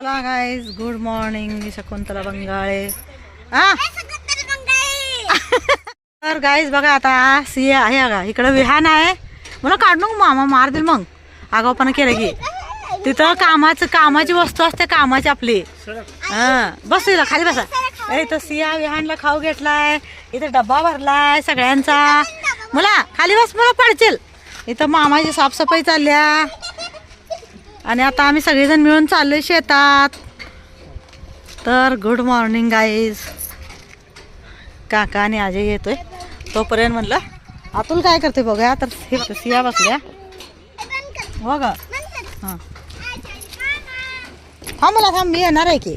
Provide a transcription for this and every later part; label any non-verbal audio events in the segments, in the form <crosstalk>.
चला guys good morning मी शकुंतला बंगाळे हा तर गाईज बघा आता सिया आहे का इकडं विहान आहे. मला काढ नको मामा मार दिल मग. आगावपणा केलं की. तिथं कामाचं कामाची वस्तू असते कामाची आपली. हा. बस इथं खाली बसा. ए इथं सिया विहानला खाऊ घेतलाय. इथं डब्बा भरलाय सगळ्यांचा. मला खाली बस मला पडशील इथं मामाची साफसफाई चालल्या. आणि आता आम्ही सगळेजण मिळून चाललोय शेतात. तर गुड मॉर्निंग गाईज काका आणि अजय येतोय. तोपर्यंत म्हणलं अतुल काय करते बघूया. तर हे बघ, सिया बसल्या. हो ग. हां. हा मला थांब मी येणार आहे की.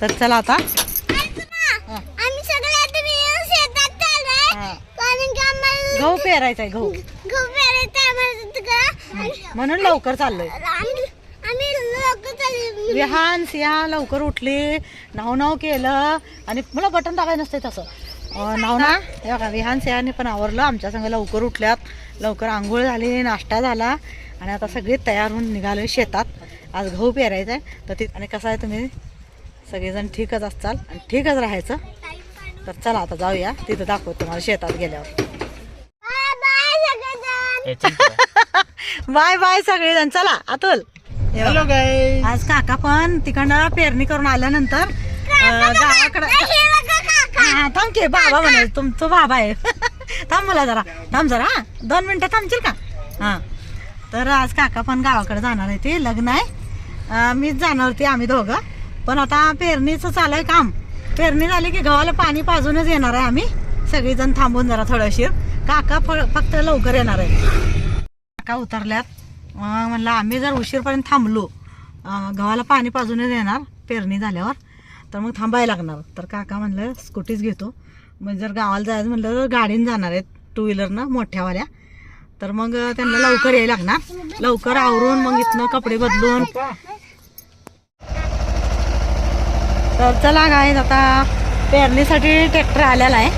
तर चला आता. गहू पेरायचा आहे गहू. म्हणून लवकर चाललोय आम्ही आम्ही लोक चालले विहान सिया लवकर उठली नाव नाव केलं आणि मला बटन टाकायचं नसते तसं. नाव ना हे बघा विहान सियाने पण आवरलं. आमच्या संग लवकर उठल्यात लवकर आंघोळ झाली नाश्ता झाला आणि आता सगळे तयार होऊन निघाले शेतात. आज गहू पेरायचं आहे. तर ती आणि कसं आहे तुम्ही? सगळेजण ठीकच असताल आणि ठीकच राहायचं. तर चला आता जाऊया. तिथं दाखवतो तुम्हाला शेतात गेल्यावर. बाय बाय सगळेजण. <laughs> चला अतुल हे बघा. गाय आज काका पण तिकडनं पेरणी करून आल्यानंतर गावाकडं हे हा थांब की बाबा म्हणायचं तुमचं बाबा आहे. <laughs> थांब मला जरा. थांब जरा हा. दोन मिनिटं थांबशील का? हा. तर आज काका पण गावाकडे जाणार आहे ते लग्न आहे. मीच जाणार होती आम्ही दोघं. पण आता पेरणीचं चालू आहे काम. पेरणी झाली की गव्हाला पाणी पाजूनच येणार आहे आम्ही. सगळीजण थांबून जरा थोडं उशीर काका फक्त लवकर येणार आहे काका उतरल्यात. मग म्हणलं आम्ही जर उशीरपर्यंत थांबलो गव्हाला पाणी पाजून देणार पेरणी झाल्यावर तर मग थांबायला लागणार. तर काका म्हणलं स्कूटीच घेतो. मग जर गावाला जायचं म्हणलं तर गाडीनं जाणार आहेत टू व्हीलरनं मोठ्यावाल्या. तर मग त्यांना लवकर यायला लागणार. लवकर आवरून मग इथनं कपडे बदलून. तर चला गाय आता पेरणीसाठी ट्रॅक्टर आलेला आहे.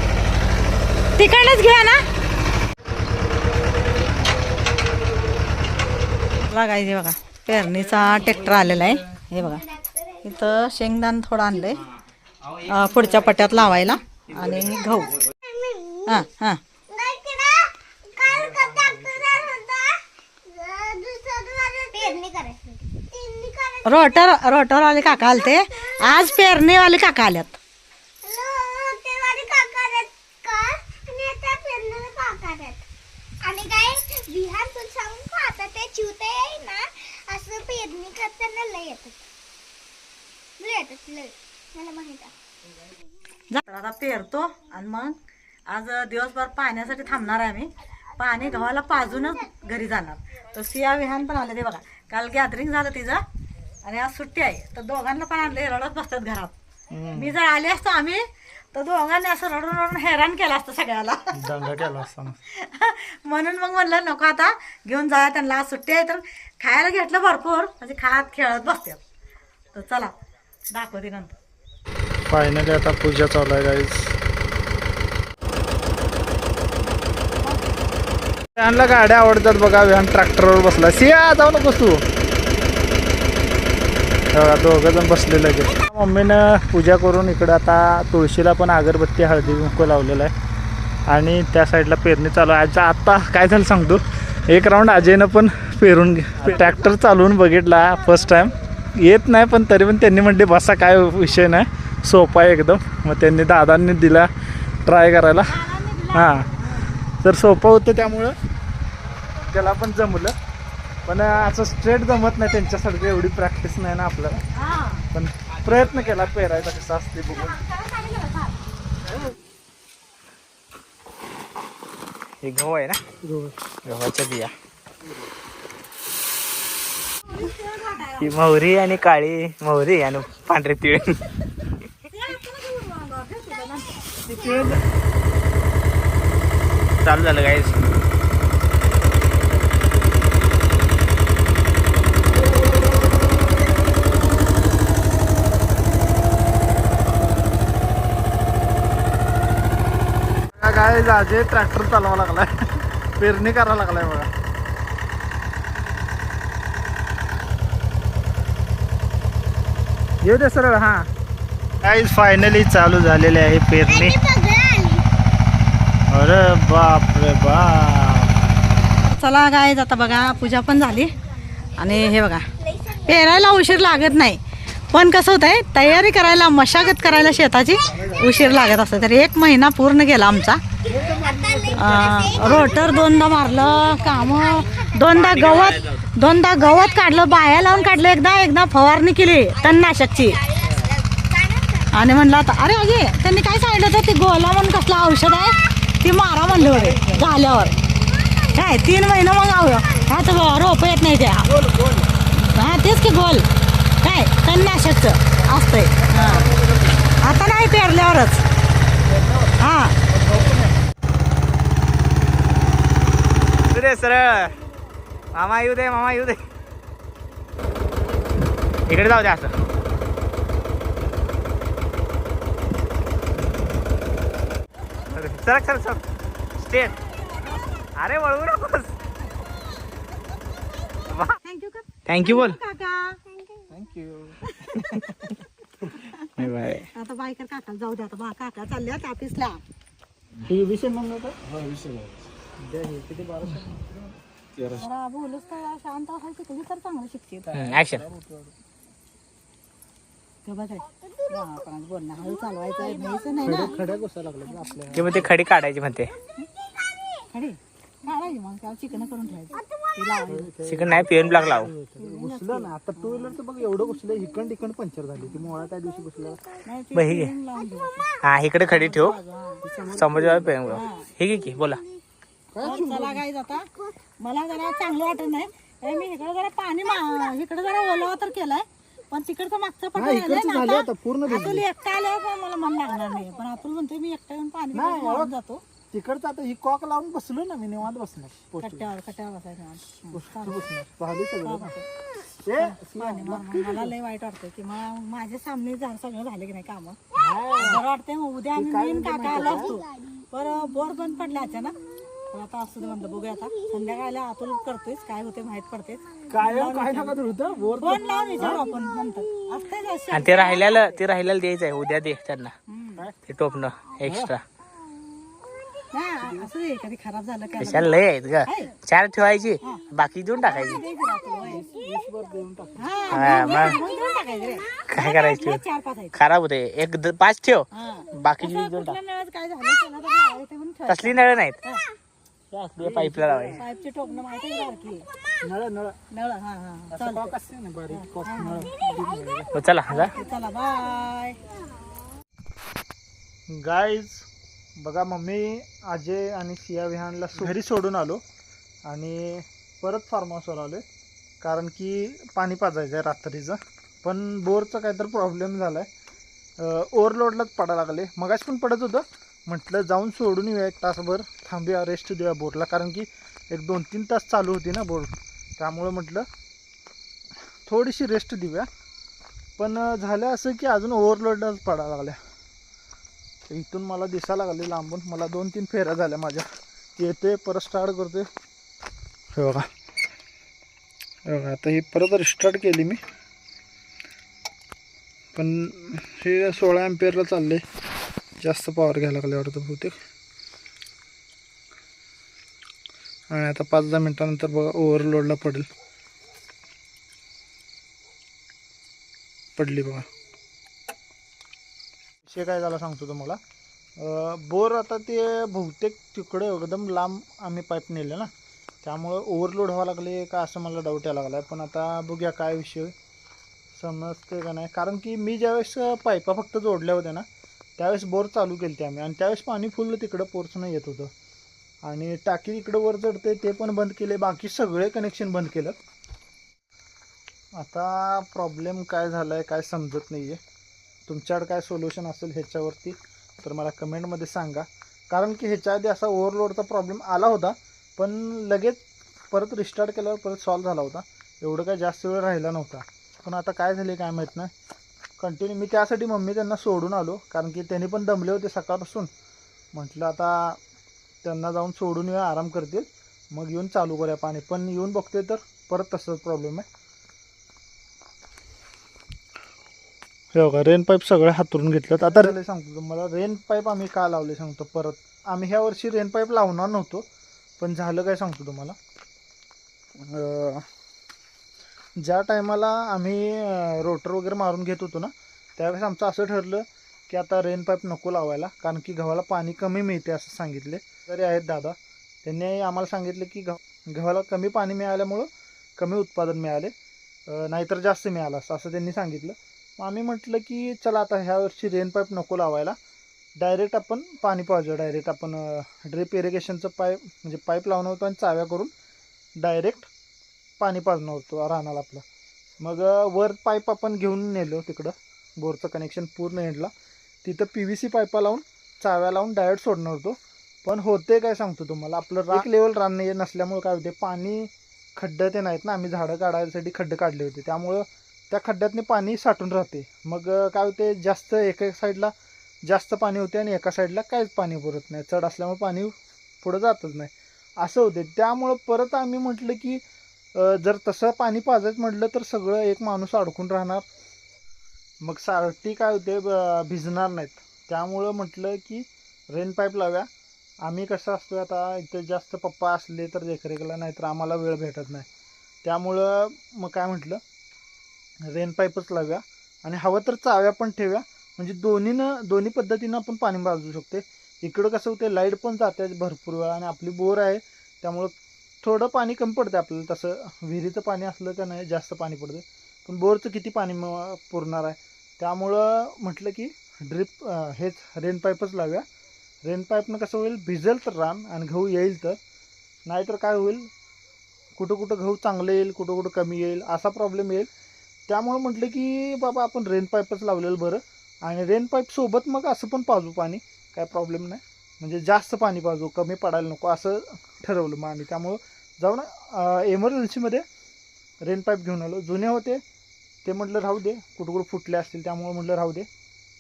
तिकडनंच घ्या ना. बघा हे बघा. पेरणीचा ट्रॅक्टर आलेला आहे. हे बघा. इथं शेंगदाण थोडं आणलंय. पुढच्या पट्ट्यात लावायला. आणि गहू. हां हां. रोटर रोटरवाले काका आलते. आज पेरणीवाले काका आल्यात तेवाली काका आहेत का आणि आता पेरणीला काका आहेत आणि काय विहान तुला सांगू का आता ते चिवते आहे ना असं पेरणी करताना लय येतात लय येतात लय मला माहीत आहे तर आता पेरतो आणि मग आज दिवसभर पाण्यासाठी थांबणार आहे आम्ही. पाणी गव्हाला पाजूनच घरी जाणार. तर सिया विहान पण आले ते बघा. काल गॅदरिंग झालं तिचं आणि आज सुट्टी आहे. तर दोघांना पण आणले रडत बसतात घरात. मी जर आले असतो आम्ही तर दोघांनी असं रडून रडून हैराण केलं असतं सगळ्याला. दंगा केला असताना <laughs> म्हणून मग म्हणलं नको आता घेऊन जाऊया त्यांना आज सुट्टी आहे. तर खायला घेतलं भरपूर. म्हणजे खात खेळत बसतात. तर चला दाखवते नंतर. फायनली आता पूजा चालू आहे गाईज विहानला गाड्या आवडतात बघा विहान ट्रॅक्टरवर बसला. सिया जाऊ नकोस तू. दोघं जण बसलेलं आहे मम्मीनं पूजा करून इकडं आता तुळशीला पण अगरबत्ती हळदी कुंकू लावलेलं आहे. आणि त्या साईडला पेरणी चालू आहे. आज आता काय झालं सांगतो एक राऊंड अजयनं पण पेरून ट्रॅक्टर चालवून बघितला फर्स्ट टाईम येत नाही पण तरी पण त्यांनी म्हणले बसा काय विषय नाही. सोपा आहे एकदम. मग त्यांनी दादांनी दिला ट्राय करायला. हां. तर सोपं होतं त्यामुळं. त्याला पण जमलं. पण असं स्ट्रेट जमत नाही त्यांच्यासारखं एवढी प्रॅक्टिस नाही ना आपल्याला. पण प्रयत्न केला पेरायचा कसा असते बघून हे गहू आहे ना? गव्हाच्या बिया. ही मोहरी आणि काळी मोहरी आणि पांढरे तिळ. <laughs> चालू झालं गाईज काय अजय ट्रॅक्टर चालवा लागलाय. पेरणी करायला लागलाय बघा. येऊ दे सरळ हां. काहीच फायनली चालू झालेले आहे पेरणी. अरे बाप रे बाप. चला गायज आता बघा पूजा पण झाली. आणि हे बघा पेरायला उशीर लागत नाही. पण कसं होतंय तयारी करायला मशागत करायला शेताची उशीर लागत असतो. तर एक महिना पूर्ण गेला आमचा. रोटर दोनदा मारलं काम दोनदा गवत दोनदा गवत काढलं बाया लावून काढलं एकदा एकदा फवारणी केली तणनाशकची. आणि म्हणलं आता अरे अगे त्यांनी काय सांगितलं होतं? ते गोला म्हणून कसलं औषध आहे? ती मारा म्हणलं बरे झाल्यावर. काय तीन महिना मग आव हा तर बघा, रोप येत नाही त्या. हा तेच की गोल. काय तणनाशकचं असतंय. हां आता नाही पेरल्यावरच. हा. दे सरळ. मामा येऊ दे मामा येऊ दे. इकडे जाऊ दे असं. सरक सरक सरक स्टेट अरे वळवू नकोस. थँक्यू बोल. काका. थँक्यू <laughs> बाय आता बायकर काका जाऊ दे आता. बा काका चालल्यात ऑफिसला विषय मग जरा बोलूच तर शांत असायचं तुम्ही तर चांगलं शिकते ऍक्शन बोलणं हळू चालवायचं न्यायचं नाही ना. खड्या घुसा लागल्या आपल्या. ते मग ते खडी काढायची म्हणते. खडी? काढायची मग त्याला चिकन करून ठेवायचं. ते लावायचं. चिकन नाही पेन ब्लॉक लाव. घुसलं ना आता टू व्हीलरचं बघ एवढं घुसलं इकंड इकंड पंक्चर झाली. ती मोळा त्या दिवशी घुसलं. नाही ते बरं, हे घे. पेन लावून ठेवायचं. हा इकडे खडी ठेव. हा. समोर पेन ब्लॉक हे घे की बोला. तर चला काय आता मला जरा चांगलं वाटत नाही. ए, मी इकडे जरा पाणी मा- इकडे जरा ओलावा तर केलाय. पण तिकडचं मागचं इकडचं झालं आता. पूर्ण अतुल एकटा आल्यावर पण मला मन लागणार नाही. पण अतुल म्हणतोय मी एकटा येऊन पाणी जातो. तिकडचं आता ही कॉक लावून बसलो ना मी निवांत बसणार पोस्ट कट्ट्यावर कट्ट्यावर बसायचं. बसणार सगळं ना. पाणी मला लय वाईट वाटतंय की मला माझ्या सामने जा- सगळं झाले की नाही काम? बरं वाटतंय मग उद्या आम्ही मेन काका आला असतो. बरं बोर बंद पडले अचानक. पण आता असू दे म्हणलं बघूया आता. संध्याकाळला करतोय काय होते माहीत पडते काय काय नका होतं? बोर फोन लावून विचारू आपण नंतर. असतंय असं. आणि ते राहिलेलं ते राहिलेलं द्यायचं आहे उद्या दे त्यांना. हं. ते टोपणं एक्स्ट्रा नाही, असं दे, कधी खराब झालं काय कशाला लय आहेत ग? चार ठेवायची बाकी देऊन टाकायची. हा, मग. काय करायची? लय चार पाच आहेत. खराब होते एक द- पाच ठेव. हा. बाकीची कसं देऊन टाक. कुठल्या नळात काय झालं? त्याला तर लावायचं म्हणून ठेवायचं. तसली नळ नाहीत. पाईपला लावायची पाईपची टोपणं माहिती आहे बारकी नळ नळ. नळ हा हा. चालतंय. कॉक असते ना बारीक कॉक नळ. मग चला जा. चला बाय. गाईज बघा मम्मी अजय आणि सिया विहानला सो- घरी सोडून आलो आणि परत फार्म हाऊसवर आलो कारण की पाणी पाजायचं आहे रात्रीचं. पण बोरचा काहीतरी प्रॉब्लेम झाला आहे ओव्हरलोडलाच पडायला लागले. मगाशी पण पडत होतं. म्हटलं जाऊन सोडून येऊया एक तासभर. थांबूया रेस्ट देऊया बोरला. कारण की एक दोन तीन तास चालू होती ना बोर. त्यामुळं म्हटलं थोडीशी रेस्ट देऊया. पण झालं असं की अजून ओव्हरलोडच पडायला लागल्या. तर इथून मला दिसायला लागले लांबून. मला दोन तीन फेऱ्या झाल्या माझ्या. येते परत स्टार्ट करते हे बघा. हे बघा आता ही परत रिस्टार्ट केली मी. पण हे सोळा एम्पियरला चालले जास्त पॉवर घ्यायला लागले वाटतं बहुतेक. आणि आता पाच दहा मिनटानंतर बघा ओव्हरलोडला पडेल. पडली बघा. विषय काय झाला सांगतो तुम्हाला. बोर आता ते बहुतेक तिकडे एकदम लांब आम्ही पाईप नेले ना. त्यामुळं ओव्हरलोड व्हावं लागले का असं मला डाऊट यायला लागला पण आता बघूया काय विषय समजते का नाही. कारण की मी ज्यावेळेस पाईपा फक्त जोडल्या होत्या ना त्यावेळेस बोर चालू केली ते आम्ही. आणि त्यावेळेस पाणी फुल तिकडं पोरचं येत होतं. आणि टाकी इकडं वर चढते ते पण बंद केले बाकी सगळे कनेक्शन बंद केलं. आता प्रॉब्लेम काय झाला आहे काय समजत नाही आहे तुमच्याकडे काय सोल्युशन असेल ह्याच्यावरती तर मला कमेंटमध्ये सांगा. कारण की ह्याच्या आधी असा ओव्हरलोडचा प्रॉब्लेम आला होता पण लगेच परत रिस्टार्ट केल्यावर परत सॉल्व झाला होता. एवढं काय जास्त वेळ राहिला नव्हता. पण आता काय झाले काय माहीत नाही. कंटिन्यू मी त्यासाठी मम्मी त्यांना सोडून आलो कारण की त्यांनी पण दमले होते सकाळपासून. म्हटलं आता त्यांना जाऊन सोडून येऊया आराम करतील. मग येऊन चालू करूया पाणी. पण येऊन बघतोय तर परत तसंच प्रॉब्लेम आहे. हे बघा रेन पाईप सगळे हातरून घेतलं. आता सांगतो तुम्हाला रेन पाईप आम्ही का लावले सांगतो परत. आम्ही ह्या वर्षी रेन पाईप लावणार नव्हतो पण झालं काय सांगतो तुम्हाला. ज्या टायमाला आम्ही रोटर वगैरे मारून घेत होतो ना त्यावेळेस आमचं असं ठरलं की आता रेन पाईप नको लावायला कारण की गव्हाला पाणी कमी मिळते असं सांगितले. तरी आहेत दादा. त्यांनी आम्हाला सांगितलं की गव्हा गव्हाला कमी पाणी मिळाल्यामुळं कमी उत्पादन मिळाले. नाहीतर जास्त मिळालं असं असं त्यांनी सांगितलं. मग आम्ही म्हटलं की चला आता ह्या वर्षी रेन पाईप नको लावायला. डायरेक्ट आपण पाणी पाहिजे डायरेक्ट आपण ड्रिप इरिगेशनचं पाईप म्हणजे पाईप लावणं होतं आणि चाव्या करून डायरेक्ट पाणी पाजणं होतं रानाला आपलं. मग वर पाईप आपण घेऊन नेलो तिकडं. बोरचं कनेक्शन पूर्ण एंडला तिथं पी व्ही सी पाईपा लावून चाव्या लावून डायरेक्ट सोडणार होतो. पण होते काय सांगतो तुम्हाला? आपलं राख लेवल रान नाही नसल्यामुळे काय होते पाणी खड्डे ते नाहीत ना आम्ही झाडं काढायसाठी खड्डे काढले होते. त्यामुळं त्या खड्ड्यातनी पाणी साठून राहते. मग काय होते जास्त एका साईडला जास्त पाणी होते आणि एका साईडला काहीच पाणी पुरत नाही. चढ असल्यामुळे पाणी पुढं जातच नाही. असं होते त्यामुळं परत आम्ही म्हटलं की जर तसं पाणी पाजायचं म्हटलं तर सगळं एक माणूस अडकून राहणार. मग सारटी काय होते भिजणार नाहीत. त्यामुळं म्हटलं की रेन पाईप लाव्या. आम्ही कसं असतो आता इथे जास्त पप्पा असले तर देखरेखला नाही तर आम्हाला वेळ भेटत नाही. त्यामुळं मग काय म्हटलं रेन पाईपच लाव्या आणि हवं तर चाव्या पण ठेव्या. म्हणजे दोन्हीनं दोन्ही पद्धतीनं आपण पाणी बाजू शकते इकडं कसं होते लाइट पण जाते भरपूर वेळा आणि आपली बोर आहे. त्यामुळं थोडं पाणी कमी पडते आपल्याला. तसं विहिरीचं पाणी असलं का नाही जास्त पाणी पडते पण बोरचं किती पाणी म- पुरणार आहे? त्यामुळं म्हटलं की ड्रिप हेच रेन पाईपच लावूया. रेन पाईपनं कसं होईल भिजेल तर रान आणि गहू येईल तर. नाहीतर काय होईल कुठं कुठं गहू चांगलं येईल कुठं कुठं कमी येईल असा प्रॉब्लेम येईल. त्यामुळं म्हटलं की बाबा आपण रेन पाईपच लावलेलं बरं. आणि रेन पाईपसोबत मग असं पण पाजू पाणी काय प्रॉब्लेम नाही. म्हणजे जास्त पाणी पाजू कमी पडायला नको असं ठरवलं मग आम्ही. त्यामुळं जाऊन एमर्जन्सीमध्ये रेन पाईप घेऊन आलो. जुने होते ते म्हटलं राहू दे कुठं कुठं फुटले असतील त्यामुळं म्हटलं राहू दे.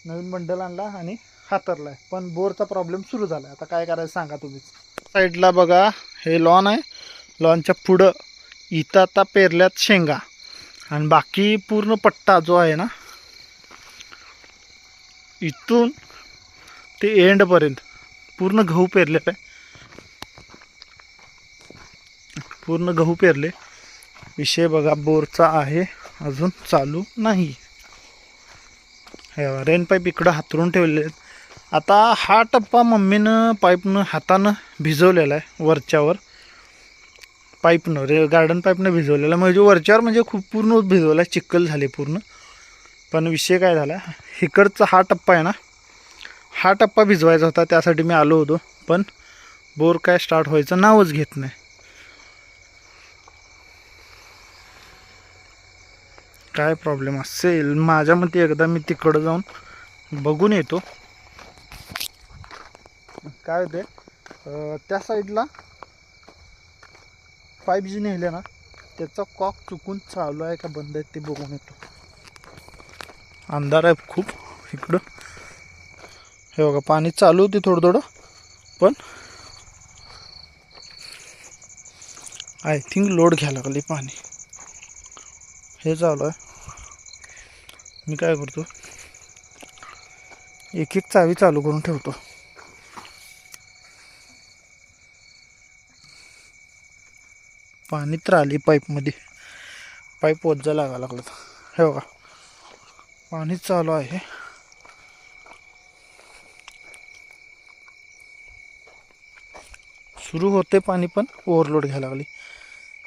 नवीन बंडल आणला आणि हातरला आहे पण बोरचा प्रॉब्लेम सुरू झाला आहे आता काय करायचं सांगा तुम्हीच. साईडला बघा हे लॉन आहे. लॉनच्या पुढं इथं आता पेरल्यात शेंगा. आणि बाकी पूर्ण पट्टा जो आहे ना इथून ते एंडपर्यंत पूर्ण गहू पेरले. आहे पूर्ण गहू पेरले. विषय बघा बोरचा आहे. अजून चालू नाही. हे रेन पाईप इकडं हातरून ठेवलेले आहेत. आता हा टप्पा मम्मीनं पाईपनं हातानं भिजवलेला आहे वरच्यावर. पाईपनं रे गार्डन पाईपनं भिजवलेला. म्हणजे वरच्यावर म्हणजे खूप पूर्ण भिजवला चिक्कल झाले पूर्ण. पण विषय काय झाला इकडचा हा टप्पा आहे ना हा टप्पा भिजवायचा होता त्यासाठी मी आलो होतो. पण बोर काय स्टार्ट व्हायचं नावच घेत नाही. काय प्रॉब्लेम असेल? माझ्या मते एकदा मी तिकडं जाऊन बघून येतो. काय होते त्या साईडला फाईव्ह जी नेले ना त्याचा कॉक चुकून चालू आहे का बंद आहे ते बघून येतो. अंधार आहे खूप इकडं. हे बघा पाणी चालू होते थोडं थोडं पण आय थिंक लोड घ्यायला लागले पाणी. हे चालू आहे. मी काय करतो? एक एक चावी चालू करून ठेवतो. पाणी तर आली पाईपमध्ये. पाईप वज्जा लागा लागलं हे बघा. पाणी चालू आहे. सुरू होते पाणी पण ओव्हरलोड घ्यायला लागली.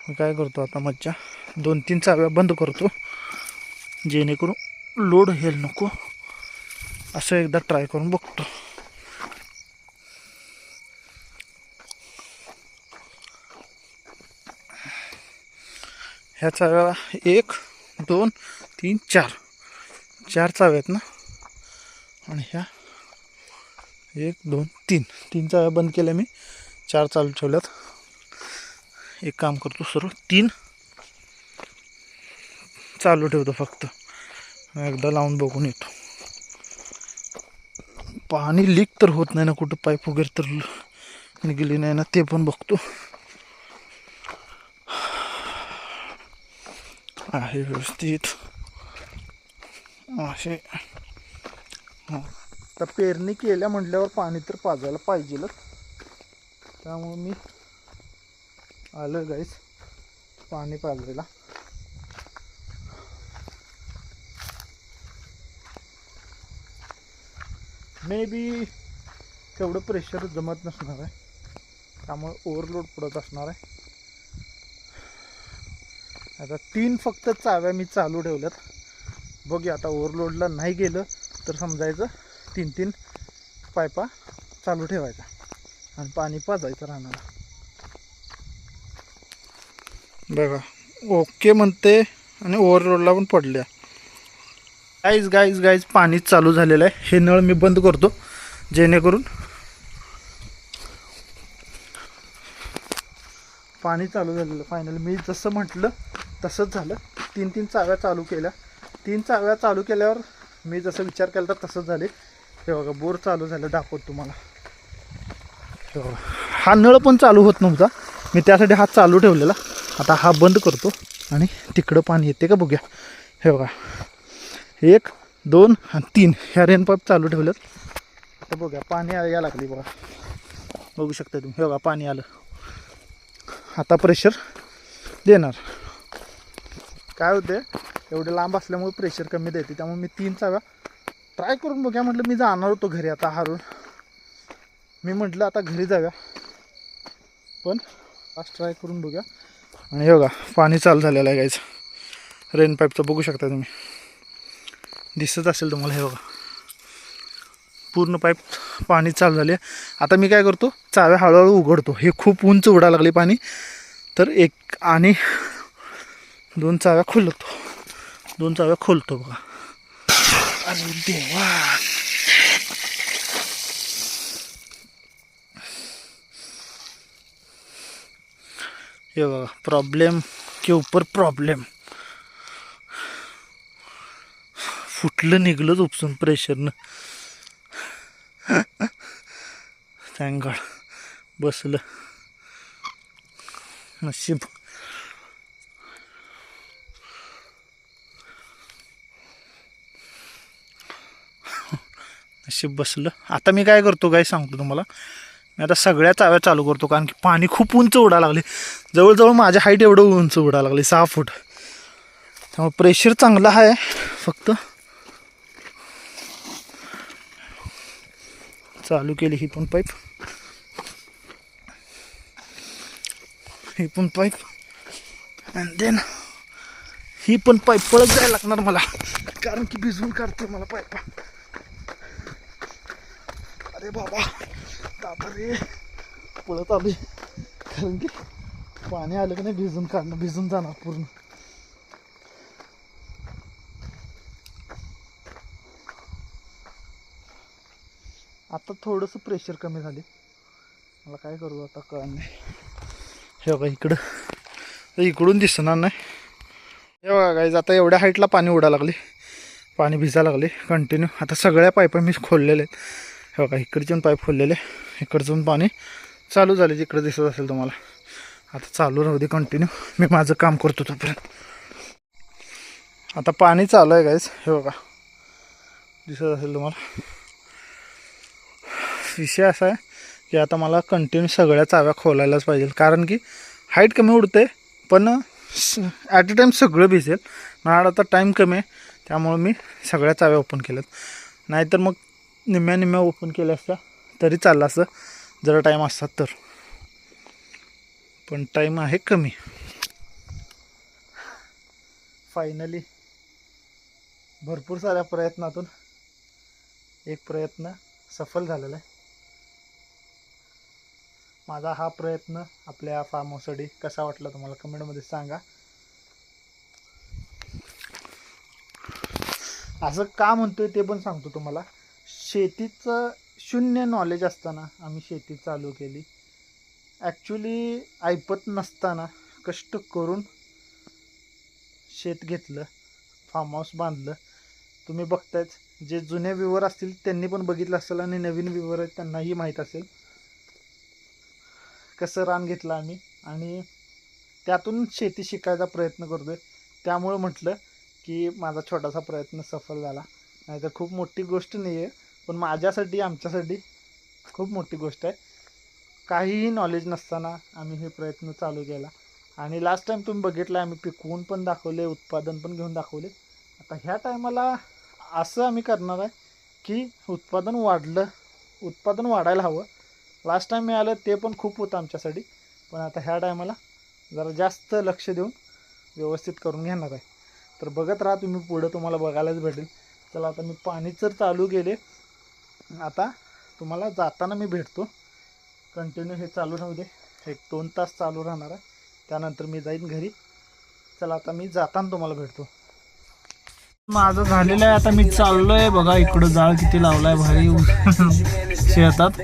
मी काय करतो आता मज्जा? दोन तीन चाव्या बंद करतो. जेणेकरून लोड हेल नको. असं एकदा ट्राय करून बघतो. ह्या चाव्या एक दोन तीन चार. चार चाव्या आहेत ना? आणि ह्या एक दोन तीन. तीन चाव्या बंद केल्या मी. चार चालू ठेवल्यात. एक काम करतो सर्व तीन. चालू ठेवतो फक्त. एकदा लावून बघून येतो. पाणी लीक तर होत नाही ना कुठं पाईप वगैरे तर निघली नाही ना ते पण बघतो. आहे व्यवस्थित. असे. तर पेरणी केल्या म्हटल्यावर पाणी तर पाजायला पाहिजेलच. त्यामुळे मी आलं गाईस पाणी पाजायला. मे बी तेवढं प्रेशर जमत नसणार आहे. त्यामुळे ओव्हरलोड पडत असणार आहे. आता तीन फक्त चाव्या मी चालू ठेवल्यात. बघूया आता ओव्हरलोडला नाही गेलं तर समजायचं तीन तीन पायपा चालू ठेवायचा आणि पाणी पाजायचं राहणार बघा ओके म्हणते आणि ओव्हरलोडला पण पडल्या. गाईज गाईज गाईज पाणीच चालू झालेलं आहे. हे नळ मी बंद करतो जेणेकरून पाणी चालू झालेलं. फायनल मी जसं म्हटलं तसंच झालं. तीन तीन चाव्या चालू केल्या. तीन चाव्या चालू केल्यावर मी जसं विचार केला तर तसंच झाले. हे बघा बोर चालू झालं. दाखवतो तुम्हाला. हे बघा. हा नळ पण चालू होत नव्हता. मी त्यासाठी हा चालू ठेवलेला. आता हा बंद करतो आणि तिकडं पाणी येते का बघूया. हे बघा. एक दोन आणि तीन. ह्या रेन चालू ठेवल्यात. तर बघूया पाणी यायला लागली बघा. बघू शकता तुम्ही. हे बघा पाणी आलं. आता प्रेशर देणार. काय होते एवढे लांब असल्यामुळे प्रेशर कमी देते. त्यामुळे मी तीन चाव्या ट्राय करून बघूया. म्हटलं मी जाणार होतो घरी आता हारून. मी म्हटलं आता घरी जाव्या पण आज ट्राय करून बघूया. आणि हे बघा पाणी चालू झालेलं आहे गायचं रेन पाईपचं बघू शकता तुम्ही. दिसत असेल तुम्हाला हे बघा. पूर्ण पाईप पाणी चालू झाले. आता मी काय करतो चाव्या हळूहळू उघडतो. हे खूप उंच उडायला लागले पाणी. तर एक आणि दोन चाव्या खोलतो. दोन चाव्या खोलतो बघा. अरे देवा. हे बघा प्रॉब्लेम के ऊपर प्रॉब्लेम फुटलं निघलंच उपसून प्रेशरनं. थँक बसलं. नशीब. नशीब बसलं. आता मी काय करतो काय सांगतो तुम्हाला? मी आता सगळ्या चाव्या चालू करतो कारण की पाणी खूप उंच उडा लागले. जवळजवळ माझ्या हाईट एवढं उंच उडा लागले सहा फूट. त्यामुळे प्रेशर चांगलं आहे फक्त. चालू केली ही पण पाईप. ही पण पाईप. अँड देन ही पण पाईप पळत जायला लागणार मला. कारण की भिजवून काढते मला पाईप. अरे बाबा दादा रे. पळत आली कारण की पाणी आलं की नाही भिजून काढणं भिजून जाणार पूर्ण. आता थोडंसं प्रेशर कमी झाले. मला काय करू आता कळ नाही. हे बघा इकडं. इकडून दिसणार नाही. हे बघा गाईज आता एवढ्या हाईटला पाणी उडा लागले. पाणी भिजायला लागले. कंटिन्यू आता सगळ्या पायपा मी खोललेले आहेत. हे बघा इकडचे पण पाईप खोललेले. इकडचं पण पाणी चालू झाले. जिकडं दिसत असेल तुम्हाला. आता चालू राहू दे कंटिन्यू मी माझं काम करतो तोपर्यंत. आता पाणी चालू आहे गाईज हे बघा. दिसत असेल तुम्हाला. विषय असा आहे की आता मला कंटिन्यू सगळ्या चाव्या खोलायलाच पाहिजे कारण की हाईट कमी उडते पण ॲट अ टाईम सगळं भिजेल. मला आता टाईम कमी आहे त्यामुळं मी सगळ्या चाव्या ओपन केल्यात. नाहीतर मग निम्म्या निम्म्या ओपन केल्या असत्या तरी चाललं असतं. जरा टाईम असतात तर. पण टाईम आहे कमी. फायनली भरपूर साऱ्या प्रयत्नातून एक प्रयत्न सफल झालेला आहे. माझा हा प्रयत्न आपल्या फार्म हाऊससाठी कसा वाटला तुम्हाला कमेंटमध्ये सांगा. असं का म्हणतोय ते पण सांगतो तुम्हाला. शेतीचं शून्य नॉलेज असताना आम्ही शेती चालू केली. ॲक्च्युली ऐपत नसताना कष्ट करून शेत घेतलं फार्म हाऊस बांधलं. तुम्ही बघतायच जे जुने व्ह्यूवर असतील त्यांनी पण बघितलं असेल आणि नवीन व्ह्यूवर आहेत त्यांनाही माहीत असेल. कसं रान घेतलं आम्ही आणि त्यातून शेती शिकायचा प्रयत्न करतोय. त्यामुळं म्हटलं की माझा छोटासा प्रयत्न सफल झाला. नाहीतर खूप मोठी गोष्ट नाही आहे पण माझ्यासाठी आमच्यासाठी खूप मोठी गोष्ट आहे. काहीही नॉलेज नसताना आम्ही हे प्रयत्न चालू केला. आणि लास्ट टाईम तुम्ही बघितलं आम्ही पिकवून पण दाखवले उत्पादन पण घेऊन दाखवले. आता ह्या टायमाला असं आम्ही करणार आहे की उत्पादन वाढलं उत्पादन वाढायला हवं. लास्ट टाईम मिळालं ते पण खूप होतं आमच्यासाठी. पण आता ह्या टायमाला जरा जास्त लक्ष देऊन व्यवस्थित करून घेणार आहे. तर बघत राहा तुम्ही पुढं तुम्हाला बघायलाच भेटेल. चला आता मी पाणी तर चालू केले. आता तुम्हाला जाताना मी भेटतो. कंटिन्यू हे चालू राहू दे. एक दोन तास चालू राहणार आहे. त्यानंतर मी जाईन घरी. चला आता मी जाताना तुम्हाला भेटतो. माझं झालेलं आहे आता मी चाललोय. बघा इकडं जाळ किती लावलाय भारी <laughs> शेतात.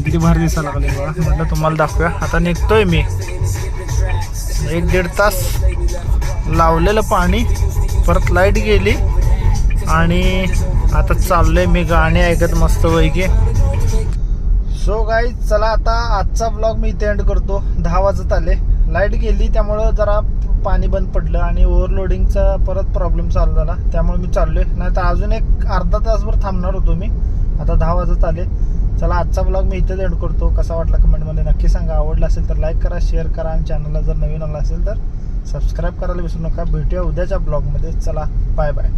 किती भारी दिसायला लागले बघा. म्हटलं तुम्हाला दाखवूया. आता निघतोय मी. एक दीड तास लावलेलं पाणी परत लाइट गेली आणि आता चाललोय मी गाणी ऐकत मस्त पैकी सो गाई चला आता आजचा ब्लॉग मी इथे एंड करतो. दहा वाजत आले. लाइट गेली त्यामुळं जरा पाणी बंद पडलं आणि ओव्हरलोडिंगचा परत प्रॉब्लेम चालू झाला. त्यामुळे मी चाललोय. नाही तर अजून एक अर्धा तासभर थांबणार होतो मी. आता दहा वाजत आले. चला आजचा ब्लॉग मी इथेच एंड करतो. कसा वाटला कमेंटमध्ये नक्की सांगा. आवडला असेल तर लाईक करा शेअर करा आणि चॅनलला जर नवीन आला असेल तर सबस्क्राईब करायला विसरू नका. भेटूया उद्याच्या ब्लॉगमध्ये चला बाय बाय